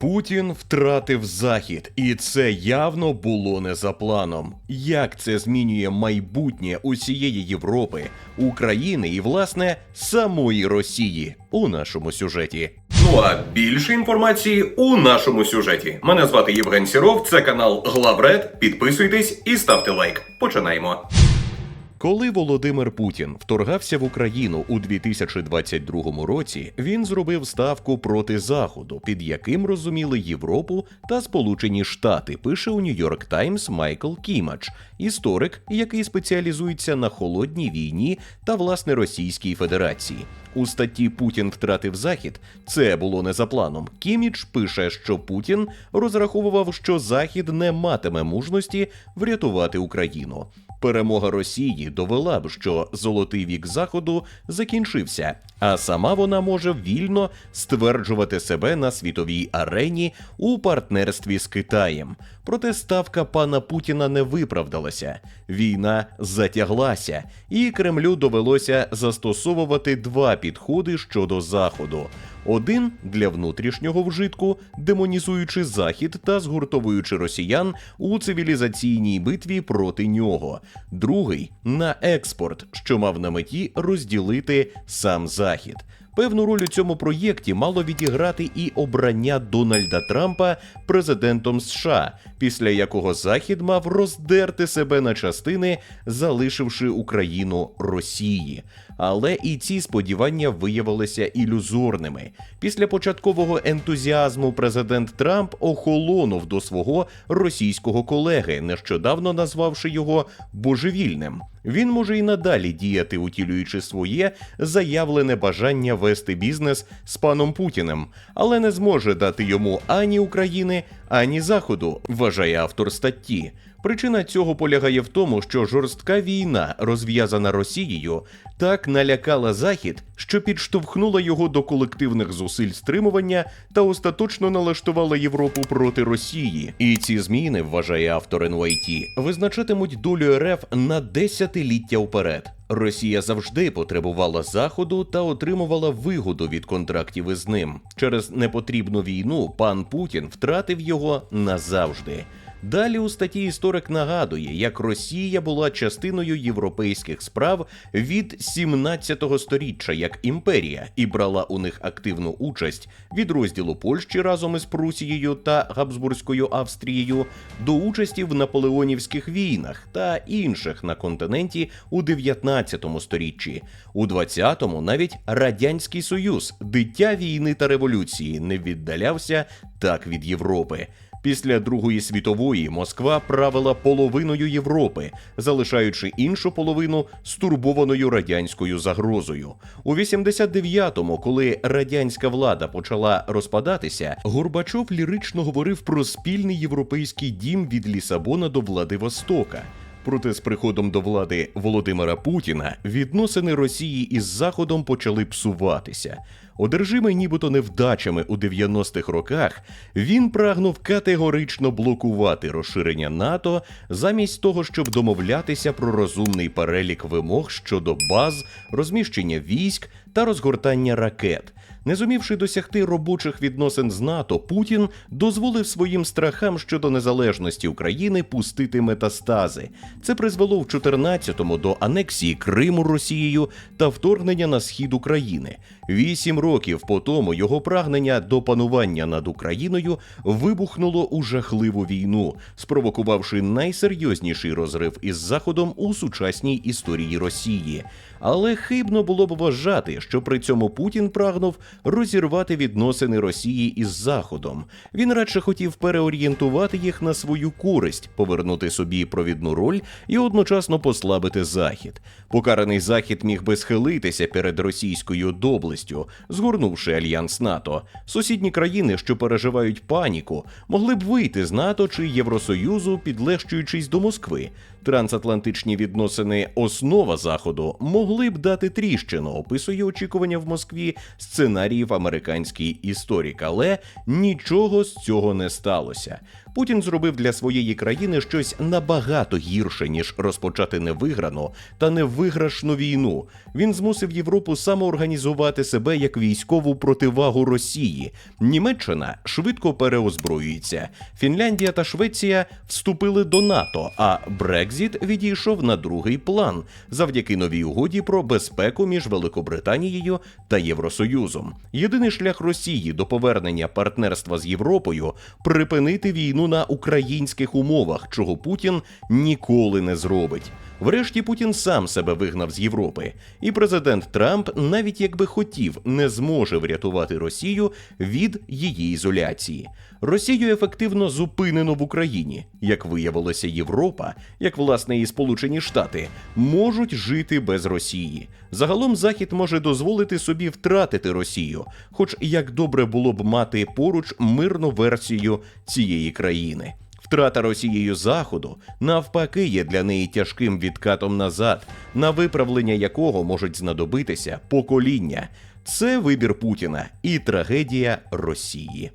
Путін втратив захід, і це явно було не за планом. Як це змінює майбутнє усієї Європи, України і, власне, самої Росії у нашому сюжеті? Ну а більше інформації у нашому сюжеті. Мене звати Євген Сіров, це канал Главред. Підписуйтесь і ставте лайк. Починаємо. Коли Володимир Путін вторгався в Україну у 2022 році, він зробив ставку проти Заходу, під яким розуміли Європу та Сполучені Штати. Пише у Нью-Йорк Таймс Майкл Кімач, історик, який спеціалізується на холодній війні та власне Російській Федерації. У статті Путін втратив захід. Це було не за планом. Кіміч пише, що Путін розраховував, що Захід не матиме мужності врятувати Україну. Перемога Росії довела б, що золотий вік Заходу закінчився, а сама вона може вільно стверджувати себе на світовій арені у партнерстві з Китаєм. Проте ставка пана Путіна не виправдалася. Війна затяглася, і Кремлю довелося застосовувати два підходи щодо заходу. Один для внутрішнього вжитку, демонізуючи захід та згуртовуючи росіян у цивілізаційній битві проти нього. Другий на експорт, що мав на меті розділити сам захід. Певну роль у цьому проєкті мало відіграти і обрання Дональда Трампа президентом США, після якого Захід мав роздерти себе на частини, залишивши Україну Росії. Але і ці сподівання виявилися ілюзорними. Після початкового ентузіазму президент Трамп охолонув до свого російського колеги, нещодавно назвавши його божевільним. Він може і надалі діяти, утілюючи своє заявлене бажання вести бізнес з паном Путіним, але не зможе дати йому ані України, ані Заходу, вважає автор статті. Причина цього полягає в тому, що жорстка війна, розв'язана Росією, так налякала Захід, що підштовхнула його до колективних зусиль стримування та остаточно налаштувала Європу проти Росії. І ці зміни, вважає автор NYT, визначатимуть долю РФ на десятиліття вперед. Росія завжди потребувала заходу та отримувала вигоду від контрактів із ним. Через непотрібну війну пан Путін втратив його назавжди. Далі у статті історик нагадує, як Росія була частиною європейських справ від 17 сторіччя як імперія і брала у них активну участь від розділу Польщі разом із Прусією та Габсбурзькою Австрією до участі в наполеонівських війнах та інших на континенті у 19 сторіччі. У 20-му навіть радянський союз, дитя війни та революції, не віддалявся так від Європи. Після Другої світової Москва правила половиною Європи, залишаючи іншу половину стурбованою радянською загрозою. У 89-му, коли радянська влада почала розпадатися, Горбачов лірично говорив про спільний європейський дім від Лісабона до Владивостока. Проте з приходом до влади Володимира Путіна відносини Росії із Заходом почали псуватися. Одержимий нібито невдачами у 90-х роках, він прагнув категорично блокувати розширення НАТО замість того, щоб домовлятися про розумний перелік вимог щодо баз, розміщення військ та розгортання ракет. Не зумівши досягти робочих відносин з НАТО, Путін дозволив своїм страхам щодо незалежності України пустити метастази. Це призвело в 14-му до анексії Криму Росією та вторгнення на схід України. Вісім років по тому його прагнення до панування над Україною вибухнуло у жахливу війну, спровокувавши найсерйозніший розрив із Заходом у сучасній історії Росії. Але хибно було б вважати, що при цьому Путін прагнув розірвати відносини Росії із Заходом. Він радше хотів переорієнтувати їх на свою користь, повернути собі провідну роль і одночасно послабити Захід. Покараний Захід міг би схилитися перед російською доблестю, згорнувши альянс НАТО. Сусідні країни, що переживають паніку, могли б вийти з НАТО чи Євросоюзу, підлещуючись до Москви. Трансатлантичні відносини основа заходу могли б дати тріщину, описує очікування в Москві сценаріїв американський історик, але нічого з цього не сталося. Путін зробив для своєї країни щось набагато гірше, ніж розпочати невиграну та невиграшну війну. Він змусив Європу самоорганізувати себе як військову противагу Росії. Німеччина швидко переозброюється. Фінляндія та Швеція вступили до НАТО, а Брекзіт відійшов на другий план завдяки новій угоді про безпеку між Великобританією та Євросоюзом. Єдиний шлях Росії до повернення партнерства з Європою припинити війну на українських умовах, чого Путін ніколи не зробить. Врешті Путін сам себе вигнав з Європи, і президент Трамп, навіть якби хотів, не зможе врятувати Росію від її ізоляції. Росію ефективно зупинено в Україні. Як виявилося, Європа, як власне і Сполучені Штати, можуть жити без Росії. Загалом Захід може дозволити собі втратити Росію, хоч як добре було б мати поруч мирну версію цієї країни. Втрата Росією Заходу навпаки є для неї тяжким відкатом назад, на виправлення якого можуть знадобитися покоління. Це вибір Путіна і трагедія Росії.